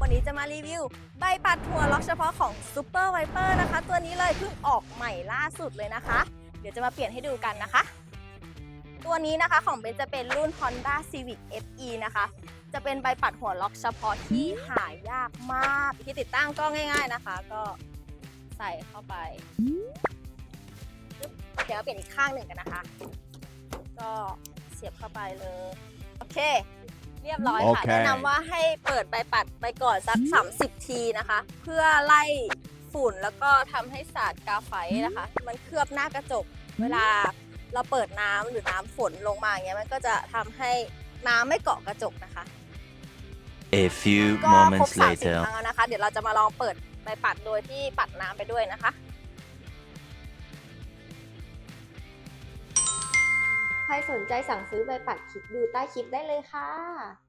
วันนี้จะมารีวิว ใบปัดถั่วล็อกเฉพาะของ Super Viper นะคะ ตัวนี้เลยเพิ่งออกใหม่ล่าสุดเลยนะคะ เดี๋ยวจะมาเปลี่ยนให้ดูกันนะคะ ตัวนี้นะคะของเบนจะเป็นรุ่น Honda Civic FE นะคะ จะเป็นใบปัดหัวล็อกเฉพาะที่หายากมากที่ติดตั้งก็ง่าย ๆนะคะ ก็ใส่เข้าไป เดี๋ยวเปลี่ยนอีกข้างหนึ่งกันนะคะ ก็เสียบเข้าไปเลย โอเค เรียบร้อยค่ะ โอเค แนะนำว่าให้เปิดใบปัดไปก่อนสัก 30 ทีนะคะ เพื่อไล่ฝุ่นแล้วก็ทำให้สาดกาไฟนะคะ มันเคลือบหน้ากระจก เวลาเราเปิดน้ำหรือน้ำฝนลงมาอย่างเงี้ยมันก็จะทำให้น้ำไม่เกาะกระจกนะคะ A few ก็ครบ moments 30 later. ครั้งแล้วนะคะ เดี๋ยวเราจะมาลองเปิดใบปัดโดยที่ปัดน้ำไปด้วยนะคะ ใครสนใจสั่งซื้อใบปัดคลิปดูใต้คลิปได้เลยค่ะ